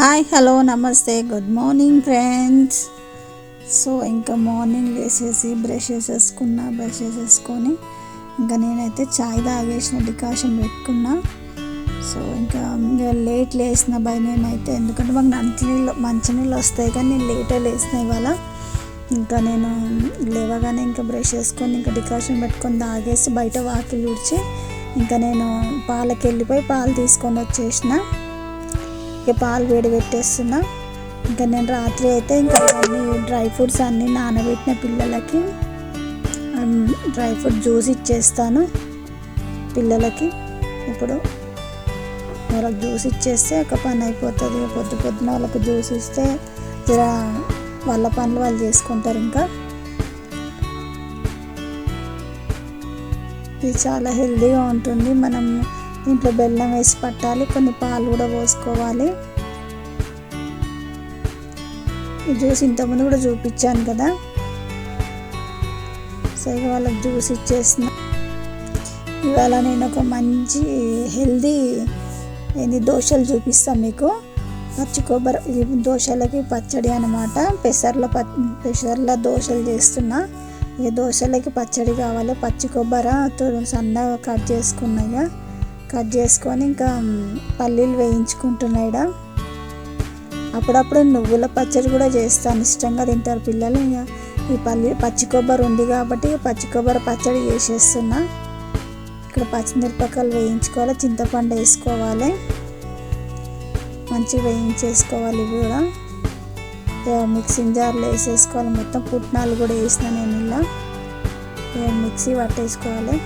Hi hello namaste good morning friends so ఇంకా morning వేసేసి brush వేసేసుకున్నా బ్రష్ వేసేసుకొని ఇంకా నేనైతే చాయ్ తాగేసిన డికాషన్ పెట్టుకున్నా. సో ఇంకా లేట్ లేసిన బై నేనైతే ఎందుకంటే మాకు మంచినీళ్ళు మంచినీళ్ళు వస్తాయి కానీ నేను లేటే లేసిన ఇవాళ. ఇంకా నేను లేవగానే ఇంకా బ్రష్ చేసుకొని ఇంకా డికాషన్ పెట్టుకొని తాగేసి బయట వాకిలు ఊడ్చి ఇంకా నేను పాలకి వెళ్ళిపోయి పాలు తీసుకొని వచ్చేసిన. ఇక పాలు వేడి పెట్టేస్తున్నా ఇంకా నేను రాత్రి అయితే ఇంకా ఇవన్నీ డ్రై ఫ్రూట్స్ అన్నీ నానబెట్టిన పిల్లలకి డ్రై ఫ్రూట్ జ్యూస్ ఇచ్చేస్తాను పిల్లలకి. ఇప్పుడు వాళ్ళకి జ్యూస్ ఇచ్చేస్తే ఒక పని అయిపోతుంది. పొద్దు పొద్దున వాళ్ళకి జ్యూస్ ఇస్తే జర వాళ్ళ పనులు వాళ్ళు చేసుకుంటారు ఇంకా. ఇది చాలా హెల్దీగా ఉంటుంది. మనం దీంట్లో బెల్లం వేసి పట్టాలి కొన్ని పాలు కూడా పోసుకోవాలి. ఈ జ్యూస్ ఇంతకుముందు కూడా చూపించాను కదా. సో వాళ్ళకి జ్యూస్ ఇచ్చేసిన. ఇవాళ నేను ఒక మంచి హెల్దీ ఏంది దోశలు చూపిస్తాను మీకు. పచ్చి కొబ్బరి దోశలకి పచ్చడి అనమాట పెసర్ల ప పెసర్ల దోశలు చేస్తున్నా. ఇక దోశలకి పచ్చడి కావాలి. పచ్చి కొబ్బరి సన్నగా కట్ చేసుకున్నాయి కట్ చేసుకొని ఇంకా పల్లీలు వేయించుకుంటున్నాయి ఇక్కడ అప్పుడప్పుడు నువ్వుల పచ్చడి కూడా చేస్తాను ఇష్టంగా తింటారు పిల్లలు. ఇంకా ఈ పల్లి పచ్చి కొబ్బరి ఉంది కాబట్టి పచ్చి కొబ్బరి పచ్చడి చేసేస్తున్నా. ఇక్కడ పచ్చిమిరపకాయలు వేయించుకోవాలి చింతపండు వేసుకోవాలి. మంచిగా వేయించేసుకోవాలి ఇవి కూడా. మిక్సింగ్ జార్లో వేసేసుకోవాలి మొత్తం పుట్నాలు కూడా వేసిన నేను ఇలా. మిక్సీ పట్టేసుకోవాలి.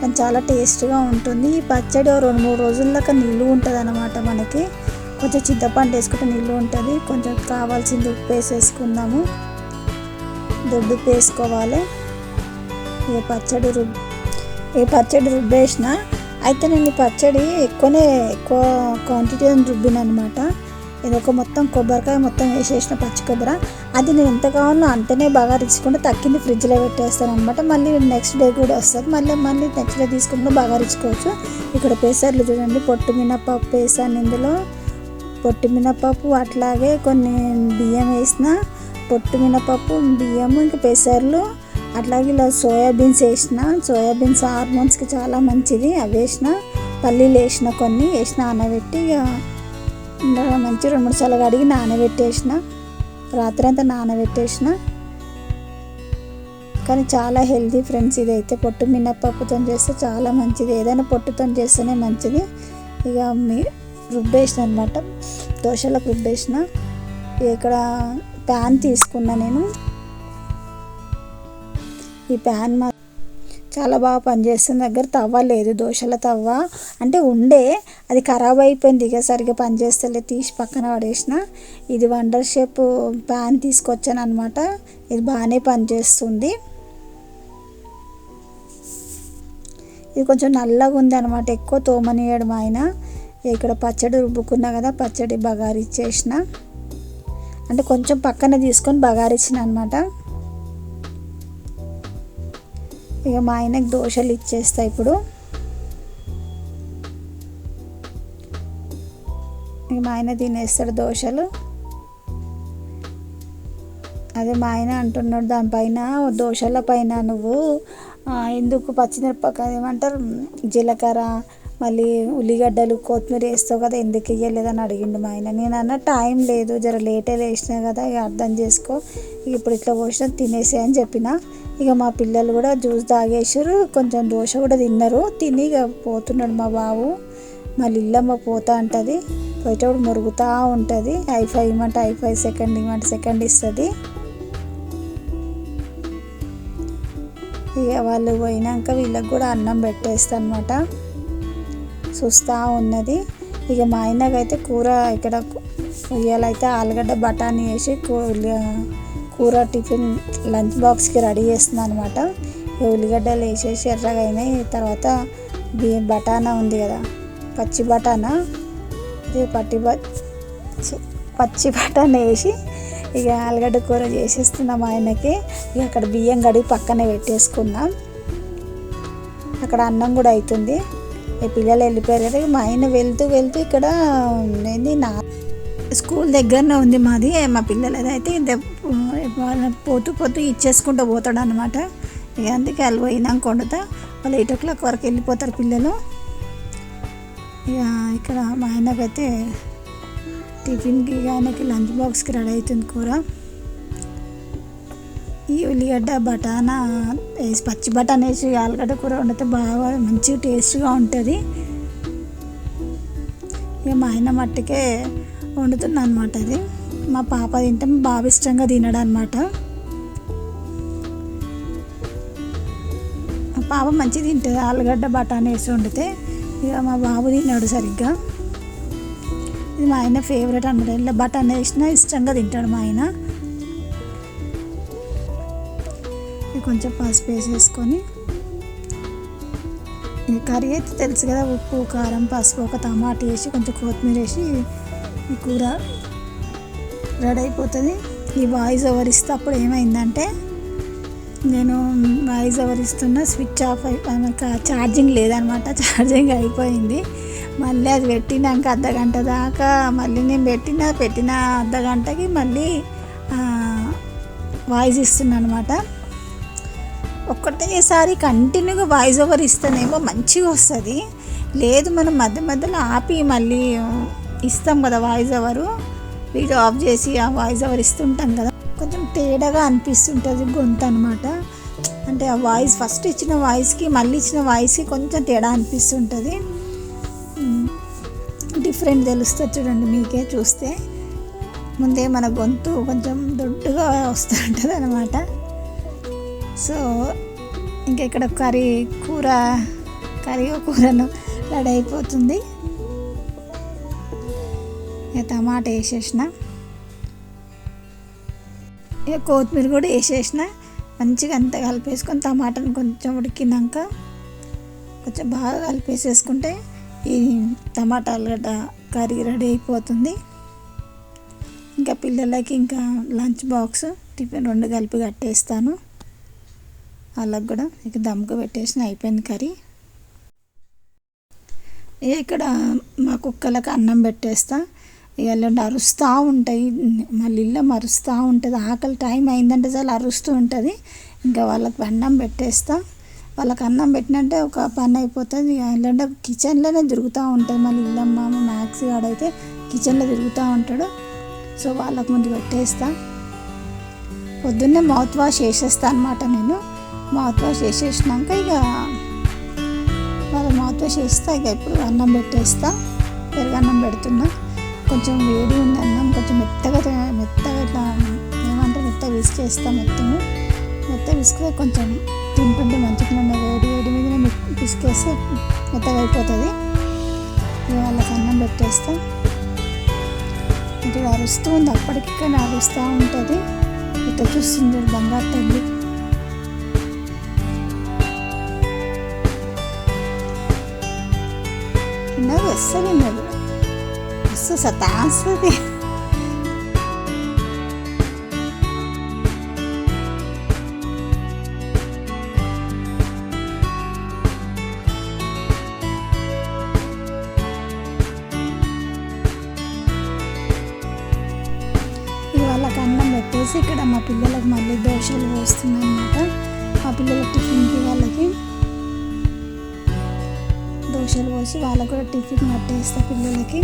కానీ చాలా టేస్ట్గా ఉంటుంది. ఈ పచ్చడి రెండు మూడు రోజుల దాకా నీళ్ళు ఉంటుంది అనమాట మనకి. కొంచెం చింతపండు వేసుకుంటే నీళ్ళు ఉంటుంది. కొంచెం కావాల్సింది ఉప్పు వేసేసుకుందాము. దొడ్డు ఉప్పు వేసుకోవాలి. ఏ పచ్చడి రుబ్ ఏ పచ్చడి రుబ్బేసిన అయితే నేను ఈ పచ్చడి ఎక్కువనే ఎక్కువ క్వాంటిటీ రుబ్బిన అనమాట ఇది ఒక మొత్తం కొబ్బరికాయ మొత్తం వేసేసిన పచ్చి కొబ్బరి. అది నేను ఎంత కావాలో అంతనే బాగా రుచుకుంటే తక్కింది ఫ్రిడ్జ్లో పెట్టేస్తాను అనమాట మళ్ళీ నెక్స్ట్ డే కూడా వస్తుంది. మళ్ళీ మళ్ళీ నెక్స్ట్ డే తీసుకుంటే బాగా రుచుకోవచ్చు. ఇక్కడ పేసర్లు చూడండి పొట్టు మినపప్పు వేసాను ఇందులో. పొట్టు మినపప్పు అట్లాగే కొన్ని బియ్యం వేసిన పొట్టు మినపప్పు బియ్యము ఇంకా పెసర్లు అట్లాగే ఇలా సోయాబీన్స్ వేసిన. సోయాబీన్స్ హార్మోన్స్కి చాలా మంచిది. అవి వేసిన పల్లీలు వేసిన కొన్ని వేసిన అనబెట్టి ఇక మంచి రెండు మూడు సార్లు కడిగి నానబెట్టేసిన. రాత్రి అంతా నానబెట్టేసిన. కానీ చాలా హెల్తీ ఫ్రెండ్స్ ఇదైతే. పొట్టు మినప్పప్పుతో చేస్తే చాలా మంచిది. ఏదైనా పొట్టుతో చేస్తేనే మంచిది. ఇక మీ రుబ్బేసిన అనమాట దోశలకు రుబ్బేసిన. ఇక్కడ ప్యాన్ తీసుకున్నా నేను. ఈ ప్యాన్ మా చాలా బాగా పనిచేస్తుంది. దగ్గర తవ్వ లేదు. దోశల తవ్వ. అంటే ఉండే. అది ఖరాబ్ అయిపోయింది. ఇక సరిగ్గా పనిచేస్తలే తీసి పక్కన పడేసిన. ఇది వండర్ షేప్ ప్యాన్ తీసుకొచ్చాను అనమాట ఇది బాగానే పనిచేస్తుంది ఇది కొంచెం నల్లగా ఉంది అనమాట ఎక్కువ తోమనియడం ఆయన. ఇక్కడ పచ్చడి రుబ్బుకున్నా కదా పచ్చడి బగారిచ్చేసిన అంటే కొంచెం పక్కన తీసుకొని బగారిచ్చిన అనమాట ఇక మా ఆయనకు దోశలు ఇచ్చేస్తా ఇప్పుడు. ఇక మా ఆయన తినేస్తాడు దోశలు. అదే మా ఆయన అంటున్నాడు దానిపైన దోశల పైన నువ్వు ఎందుకు పచ్చిమిరపకాయ ఏమంటారు జీలకర్ర మళ్ళీ ఉల్లిగడ్డలు కొత్తిమీర వేస్తావు కదా ఎందుకు వేయలేదని అడిగిండు మా ఆయన. నేను అన్న టైం లేదు జర లేటే వేసినా కదా ఇక అర్థం చేసుకో. ఇప్పుడు ఇట్లా పోసిన తినేసే అని చెప్పిన. ఇక మా పిల్లలు కూడా జ్యూస్ తాగేసారు కొంచెం దోశ కూడా తిన్నారు. తిని ఇక పోతున్నాడు మా బాబు. మళ్ళీ ఇల్లమ్మ పోతా ఉంటుంది పోయేటప్పుడు మురుగుతూ ఉంటుంది. ఐఫై ఇవ్వమంటే ఐఫై సెకండ్ ఇమ్మంటే సెకండ్ ఇస్తుంది. ఇక వాళ్ళు పోయినాక వీళ్ళకి కూడా అన్నం పెట్టేస్తా అనమాట చూస్తూ ఉన్నది. ఇక మా ఆయనకైతే కూర ఇక్కడ ఇవాళైతే ఆలుగడ్డ బఠానీ వేసి కూర టిఫిన్ లంచ్ బాక్స్కి రెడీ చేస్తున్నాను అనమాట ఉల్లిగడ్డలు వేసేసి ఎర్రగా అయినాయి. తర్వాత బియ్యం బఠానా ఉంది కదా పచ్చి బఠానా. ఇది పట్టి బ పచ్చి బఠానీ వేసి ఇక ఆలుగడ్డ కూర చేసేస్తున్నాం ఆయనకి. ఇక అక్కడ బియ్యం కడిగి పక్కనే పెట్టేసుకున్నాం అక్కడ అన్నం కూడా అవుతుంది. ఈ పిల్లలు వెళ్ళిపోయారు. కదా మా ఆయన వెళ్తూ వెళ్తూ ఇక్కడ ఏంది నా స్కూల్ దగ్గరనే ఉంది మాది. మా పిల్లలు అయితే పోతూ పోతూ ఇచ్చేసుకుంటూ పోతాడు అనమాట ఇక అందుకే వాళ్ళు పోయినాక వండుతా వాళ్ళు ఎయిట్ ఓ క్లాక్ వరకు వెళ్ళిపోతారు పిల్లలు. ఇక్కడ మా ఆయనకైతే టిఫిన్కి ఆయనకి లంచ్ బాక్స్కి రెడీ అవుతుంది కూర. ఈ ఉల్లిగడ్డ బఠానా వేసి పచ్చి బఠానా వేసి ఆలుగడ్డ కూర వండితే బాగా మంచిగా టేస్ట్గా ఉంటుంది. ఇక మా ఆయన మట్టుకే వండుతున్నా అనమాట అది. మా పాప తింటే బాగా ఇష్టంగా తినడం అనమాట మా పాప మంచిగా తింటుంది ఆలుగడ్డ బఠానీ వేసి వండితే. ఇక మా బాబు తిన్నాడు సరిగ్గా. ఇది మా ఆయన ఫేవరెట్ అనమాట ఇలా బటన్ వేసినా ఇష్టంగా తింటాడు మా ఆయన. ఇది కొంచెం పసుపు వేసేసుకొని. ఈ కర్రీ అయితే తెలుసు కదా ఉప్పు కారం పసుపు ఒక టమాటా వేసి కొంచెం కొత్తిమీర వేసి ఈ కూర రెడీ అయిపోతుంది. ఈ వాయిస్ ఓవర్ ఇస్తే అప్పుడు ఏమైందంటే నేను వాయిస్ ఓవర్ ఇస్తున్న స్విచ్ ఆఫ్ అయిపోయి ఛార్జింగ్ లేదనమాట. ఛార్జింగ్ అయిపోయింది. మళ్ళీ అది పెట్టినాక అర్ధ గంట దాకా మళ్ళీ నేను పెట్టిన పెట్టిన అర్ధ గంటకి మళ్ళీ వాయిస్ ఇస్తున్నాను అనమాట ఒక్కటేసారి కంటిన్యూగా వాయిస్ ఓవర్ ఇస్తేనేమో మంచిగా వస్తుంది. లేదు మనం మధ్య మధ్యలో ఆపి మళ్ళీ ఇస్తాం కదా వాయిస్ ఓవరు. వీడియో ఆఫ్ చేసి ఆ వాయిస్ ఓవర్ ఇస్తుంటాం కదా. కొంచెం తేడాగా అనిపిస్తుంటుంది గొంతు అనమాట అంటే ఆ వాయిస్ ఫస్ట్ ఇచ్చిన వాయిస్కి మళ్ళీ ఇచ్చిన వాయిస్కి కొంచెం తేడా అనిపిస్తుంటుంది. డిఫరెంట్ తెలుస్తుంది చూడండి మీకే చూస్తే. ముందే మన గొంతు కొంచెం దొడ్డుగా వస్తూ ఉంటుంది అనమాట సో ఇంకా ఇక్కడ కర్రీ కూర కర్రీ కూరను రెడీ అయిపోతుంది. ఇక టమాటా వేసేసిన. ఇక కొత్తిమీర కూడా వేసేసిన. మంచిగా అంతా కలిపేసుకొని టమాటాను కొంచెం ఉడికినాక కొంచెం బాగా కలిపేసేసుకుంటే ఈ టమాటా ఆలుగడ్డ కర్రీ రెడీ అయిపోతుంది. ఇంకా పిల్లలకి ఇంకా లంచ్ బాక్స్ టిఫిన్ రెండు కలిపి కట్టేస్తాను. వాళ్ళకి కూడా ఇక దమ్కు పెట్టేసిన అయిపోయింది కర్రీ. ఇక్కడ మా కుక్కలకు అన్నం పెట్టేస్తా. ఇక ఎల్లుండి అరుస్తూ ఉంటాయి మళ్ళీ ఇల్లు అరుస్తూ ఉంటుంది. ఆకలి టైం అయిందంటే చాలా అరుస్తూ ఉంటుంది. ఇంకా వాళ్ళకి అన్నం పెట్టేస్తా. వాళ్ళకి అన్నం పెట్టినంటే ఒక పని అయిపోతుంది. ఇక ఎల్లుండి కిచెన్లోనే తిరుగుతూ ఉంటుంది మళ్ళీ ఇల్లమ్మ మ్యాక్స్ ఆడైతే కిచెన్లో తిరుగుతూ ఉంటాడు. సో వాళ్ళకు ముందు పెట్టేస్తా. పొద్దున్నే మౌత్ వాష్ చేసేస్తా అనమాట నేను. మౌత్ వాష్ చేసేసినాక ఇక వాళ్ళ మౌత్ వాష్ చేస్తా. ఇక ఇప్పుడు అన్నం పెట్టేస్తా. పెరుగన్నం పెడుతున్నా. కొంచెం వేడి ఉంది అన్నం కొంచెం మెత్తగా మెత్తగా ఇట్లా ఏమంటే మెత్తగా విసికేస్తా మొత్తము. మెత్తగా విసికితే కొంచెం తింటుంటే మంచిగా వేడి వేడి మీద విసికేస్తే మెత్తగా అయిపోతుంది. వాళ్ళకి అన్నం పెట్టేస్తాం ఇటు అరుస్తూ ఉంది. అప్పటికి కానీ అరుస్తూ ఉంటుంది. ఇట్లా చూస్తుంది బంగారు తల్లి. తిన్నది అస్సలు ఉన్నది అస్సలు వాళ్ళకి అన్నం పెట్టేసి ఇక్కడ మా పిల్లలకు మళ్ళీ దోశలు పోస్తున్నాను అనమాట మా పిల్లల టిఫిన్కి వాళ్ళకి దోశలు పోసి వాళ్ళకు కూడా టిఫిన్ పట్టేస్తా పిల్లలకి.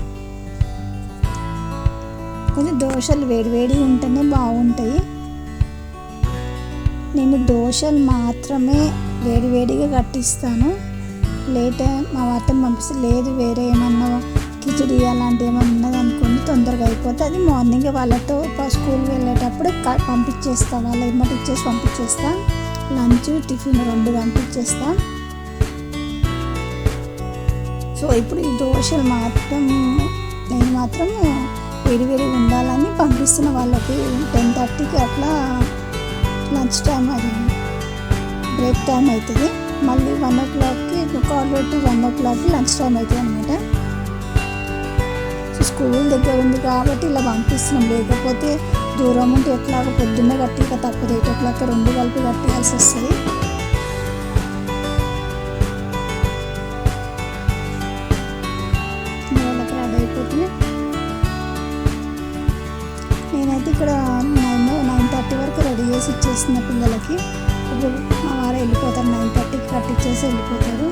కొంచెం దోశలు వేడివేడి ఉంటేనే బాగుంటాయి. నేను దోశలు మాత్రమే వేడివేడిగా కట్టిస్తాను. లేట్ మా వార్తను పంపిస్తే లేదు వేరే ఏమన్నా కిచడి అలాంటివి ఏమన్నా ఉన్నది అనుకోండి తొందరగా అయిపోతే అది మార్నింగ్ వాళ్ళతో స్కూల్ వెళ్ళేటప్పుడు పంపించేస్తా వాళ్ళ ఇమ్మటి ఇచ్చేసి పంపించేస్తా. లంచ్ టిఫిన్ రెండు పంపించేస్తా. సో ఇప్పుడు ఈ దోశలు మాత్రం నేను మాత్రం వేడివేడి ఉండాలని పంపిస్తున్న వాళ్ళకి టెన్ థర్టీకి అట్లా లంచ్ టైం అది బ్రేక్ టైం అవుతుంది మళ్ళీ వన్ ఓ క్లాక్కి కాల్ టు వన్ ఓ క్లాక్కి లంచ్ టైం అవుతుంది అనమాట సో స్కూల్ దగ్గర ఉంది కాబట్టి ఇలా పంపిస్తున్నాం. లేకపోతే దూరం ఉంటే ఎట్లాగో పొద్దున్న కట్టి తప్పదు. ఎయిట్ ఓ క్లాక్ రెండు కలిపి కట్టేయాల్సి వస్తుంది. అయిపోతుంది నేనైతే ఇక్కడ నైన్ నైన్ థర్టీ వరకు రెడీ చేసి ఇచ్చేస్తున్న పిల్లలకి. ఇప్పుడు మా వారు వెళ్ళిపోతారు. నైన్ థర్టీకి కట్టించేసి వెళ్ళిపోతారు.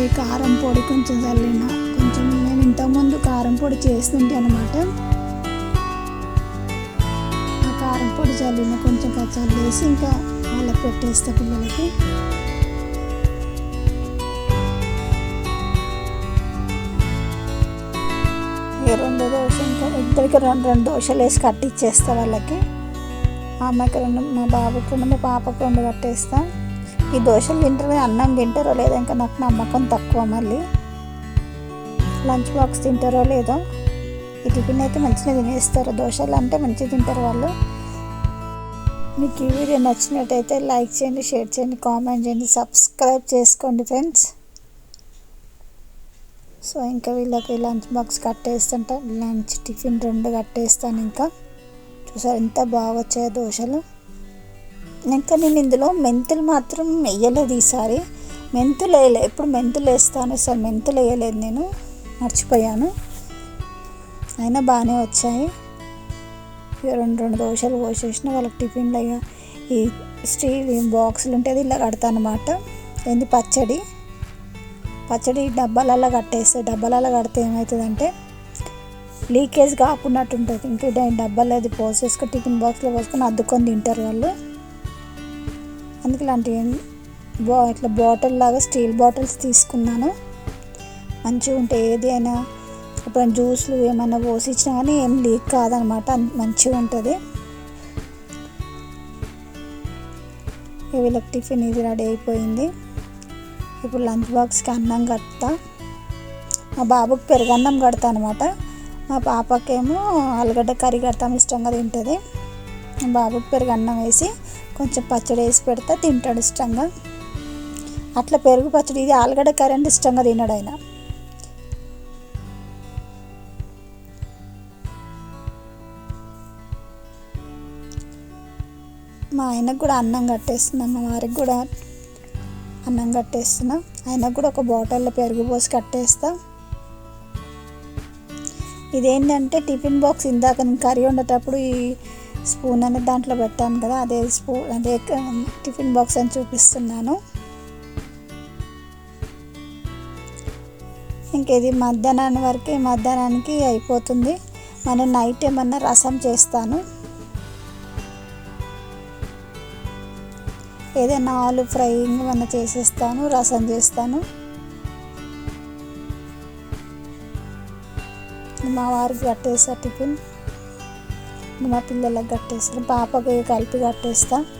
ఈ కారం పొడి కొంచెం చల్లిన కొంచెం నేను ఇంతకుముందు కారం పొడి చేస్తుంటే అనమాట ఆ కారం పొడి చల్లిన కొంచెం చల్లేసి ఇంకా వాళ్ళకి పెట్టేస్తా పిల్లలకి. రెండు దోశ ఇంకా ఇద్దరికి రెండు రెండు దోశలు వేసి కట్టిచ్చేస్తా వాళ్ళకి. ఆమెకి రెండు మా బాబుకి రెండు మా పాపకు రెండు కట్టేస్తా. ఈ దోశలు తింటారు అన్నం తింటారో లేదో ఇంకా నాకు నమ్మకం తక్కువ మళ్ళీ. లంచ్ బాక్స్ తింటారో లేదో. ఈ టిఫిన్ అయితే మంచిగా తినేస్తారు. దోశలు అంటే మంచిగా తింటారు వాళ్ళు. మీకు ఈ వీడియో నచ్చినట్టయితే లైక్ చేయండి షేర్ చేయండి కామెంట్ చేయండి సబ్స్క్రైబ్ చేసుకోండి ఫ్రెండ్స్. సో ఇంకా వీళ్ళకి లంచ్ బాక్స్ కట్టేస్తుంటా. లంచ్ టిఫిన్ రెండు కట్టేస్తాను ఇంకా. చూసారు ఎంత బాగా వచ్చాయో దోశలు. ఇంకా నేను ఇందులో మెంతులు మాత్రం వేయలేదు ఈసారి. మెంతులు వేయలేదు ఎప్పుడు మెంతులు వేస్తాను సార్ మెంతులు వేయలేదు నేను. మర్చిపోయాను. అయినా బాగానే వచ్చాయి. రెండు రెండు దోశలు పోసేసిన వాళ్ళకి టిఫిన్లో ఈ స్టీల్ బాక్సులు ఉంటే ఇలా కడతాను అనమాట ఏంది పచ్చడి? పచ్చడి డబ్బాలలో కట్టేస్తే డబ్బాలలో కడితే ఏమవుతుందంటే లీకేజ్ కాకున్నట్టు ఉంటుంది ఇంకా డబ్బాలో అది పోసేసుకొని టిఫిన్ బాక్స్లో పోసుకొని అద్దుకొని తింటారు వాళ్ళు. అందుకే ఇలాంటి బా ఇట్లా బాటిల్ లాగా స్టీల్ బాటిల్స్ తీసుకున్నాను. మంచిగా ఉంటాయి ఏది అయినా ఇప్పుడు జ్యూస్లు ఏమైనా పోసి ఇచ్చినా కానీ ఏం లీక్ కాదనమాట. మంచిగా ఉంటుంది. వీళ్ళకి టిఫిన్ ఇది రెడీ అయిపోయింది. ఇప్పుడు లంచ్ బాక్స్కి అన్నం కడతా. మా బాబుకి పెరుగన్నం కడతా అనమాట మా పాపకేమో ఆలుగడ్డ కర్రీ కడతాం ఇష్టంగా తింటుంది. మా బాబుకి పెరుగన్నం వేసి కొంచెం పచ్చడి వేసి పెడితే తింటాడు ఇష్టంగా. అట్లా పెరుగు పచ్చడి ఇది ఆలుగడ్డ కర్రీ అంటే ఇష్టంగా తినడు ఆయన. మా ఆయనకు కూడా అన్నం కట్టేస్తున్నాం మా వారికి కూడా అన్నం కట్టేస్తున్నా. అయినా కూడా ఒక బాటిల్లో పెరుగు పోసి కట్టేస్తా. ఇదేంటంటే టిఫిన్ బాక్స్ ఇందాక నేను కర్రీ వండేటప్పుడు ఈ స్పూన్ అనేది దాంట్లో పెట్టాను కదా అదే స్పూన్ అదే టిఫిన్ బాక్స్ అని చూపిస్తున్నాను. ఇంకేది మధ్యాహ్నాన్ని వరకు మధ్యాహ్నానికి అయిపోతుంది. మనం నైట్ ఏమన్నా రసం చేస్తాను. ఏదైనా ఆలు ఫ్రై ఏమన్నా చేసేస్తాను రసం చేస్తాను. మా వారికి కట్టేస్తా టిఫిన్. మా పిల్లలకు కట్టేస్తాను పాపకి కలిపి కట్టేస్తాను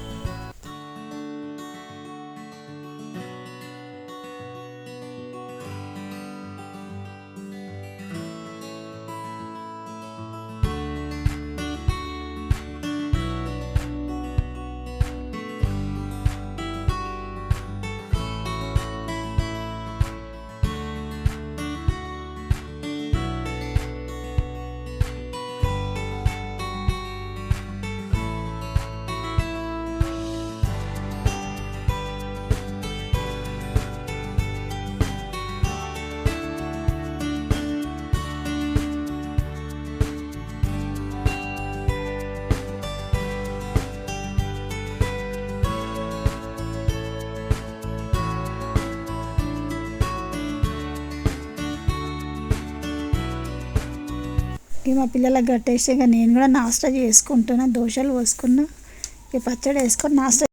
ఇక మా పిల్లలకు గట్టేస్తే ఇక నేను కూడా నాస్టా చేసుకుంటున్నా. దోశలు పోసుకున్నా. ఇక పచ్చడి వేసుకొని నాస్టా